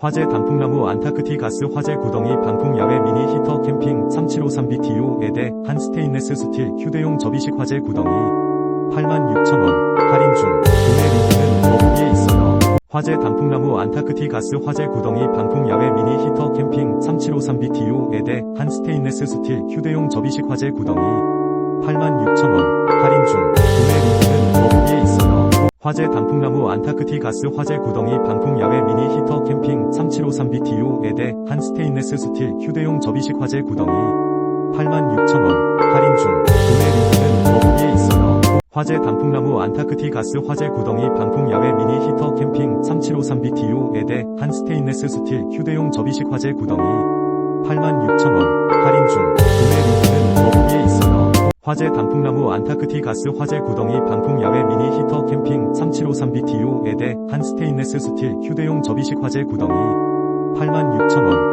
화재 단풍나무 안타크티 가스 화재 구덩이 방풍 야외 미니 히터 캠핑 3753BTU 에대 한 스테인레스 스틸 휴대용 접이식 화재 구덩이 86,000원. 할인 중. 구매 링크는 더보기에 있어요. 화재 단풍나무 안타크티 가스 화재 구덩이 방풍 야외 미니 히터 캠핑 3753BTU 에대 한 스테인레스 스틸 휴대용 접이식 화재 구덩이 86,000원 화재 단풍나무 안타크티 가스 화재 구덩이 방풍 야외 미니 히터 캠핑 3753BTU 에대 한 스테인레스 스틸 휴대용 접이식 화재 구덩이 86,000원 할인 중 구매 링크는 더보기에 있어요. 화재 단풍나무 안타크티 가스 화재 구덩이 방풍 야외 미니 히터 캠핑 3753BTU 에대 한 스테인레스 스틸 휴대용 접이식 화재 구덩이 86,000원 할인 중 구매 링크는 더보기에 있어요. 화재 단풍나무 안타크티 가스 화재 구덩이 방풍 야외 미니 히터 캠핑 3753BTU 에 대 한 스테인레스 스틸 휴대용 접이식 화재 구덩이 86,000원